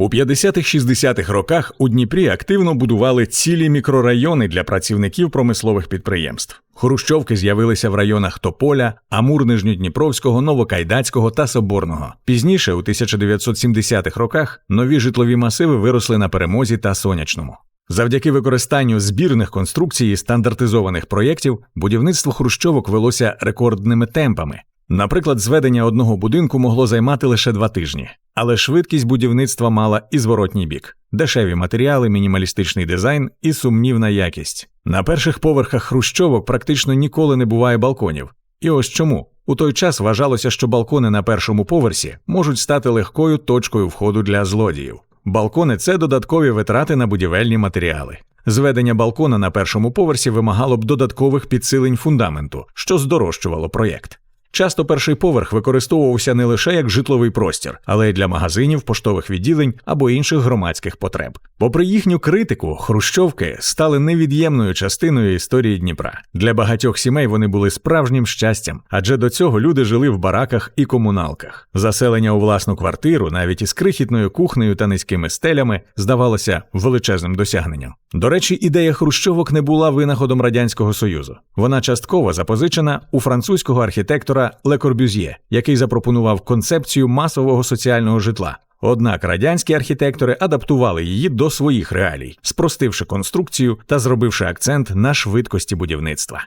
У 50-60-х роках у Дніпрі активно будували цілі мікрорайони для працівників промислових підприємств. Хрущовки з'явилися в районах Тополя, Амур Нижньодніпровського, Новокайдацького та Соборного. Пізніше, у 1970-х роках, нові житлові масиви виросли на перемозі та сонячному. Завдяки використанню збірних конструкцій і стандартизованих проєктів будівництво хрущовок велося рекордними темпами. Наприклад, зведення одного будинку могло займати лише два тижні, але швидкість будівництва мала і зворотній бік: дешеві матеріали, мінімалістичний дизайн і сумнівна якість. На перших поверхах хрущовок практично ніколи не буває балконів. І ось чому у той час вважалося, що балкони на першому поверсі можуть стати легкою точкою входу для злодіїв. Балкони це додаткові витрати на будівельні матеріали. Зведення балкона на першому поверсі вимагало б додаткових підсилень фундаменту, що здорожчувало проєкт. Часто перший поверх використовувався не лише як житловий простір, але й для магазинів, поштових відділень або інших громадських потреб. Попри їхню критику, хрущовки стали невід'ємною частиною історії Дніпра. Для багатьох сімей вони були справжнім щастям, адже до цього люди жили в бараках і комуналках. Заселення у власну квартиру, навіть із крихітною кухнею та низькими стелями, здавалося величезним досягненням. До речі, ідея хрущовок не була винаходом радянського союзу. Вона частково запозичена у французького архітектора Ле Корбюз'є, який запропонував концепцію масового соціального житла. Однак радянські архітектори адаптували її до своїх реалій, спростивши конструкцію та зробивши акцент на швидкості будівництва.